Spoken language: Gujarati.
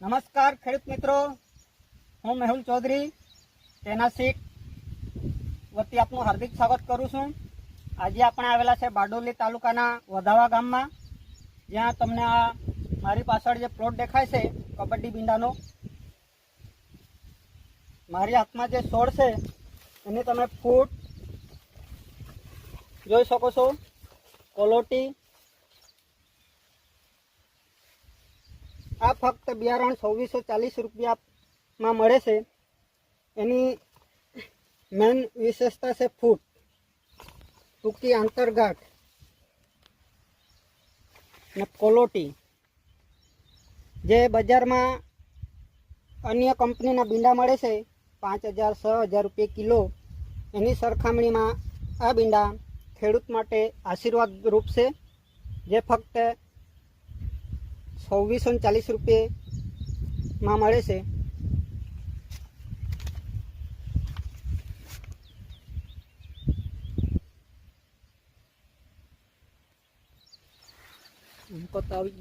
નમસ્કાર ખેડૂત મિત્રો. હું મેહુલ ચૌધરી, તેના સીટ વતી આપનું હાર્દિક સ્વાગત કરું છું. આજે આપણે આવેલા છે બારડોલી તાલુકાના વધાવા ગામમાં. જ્યાં તમને આ મારી પાછળ જે પ્લોટ દેખાય છે, કબડ્ડી બિંડાનો, મારી હાથમાં જે છોડ છે, એની તમે ફૂટ જોઈ શકો છો. કોલોટી આ ફક્ત બિયારણ છવ્વીસો ચાલીસ રૂપિયામાં મળે છે. એની મેન વિશેષતા છે ફૂટ, ટૂંકી આંતરગાંઠ ને કોલોટી. જે બજારમાં અન્ય કંપનીના બીંડા મળે છે, પાંચ હજાર, છ હજાર રૂપિયા કિલો. એની સરખામણીમાં આ બીંડા ખેડૂત માટે આશીર્વાદ રૂપ છે, જે ફક્ત છવ્વીસો ને ચાલીસ રૂપિયેમાં મળે છે. તો આવી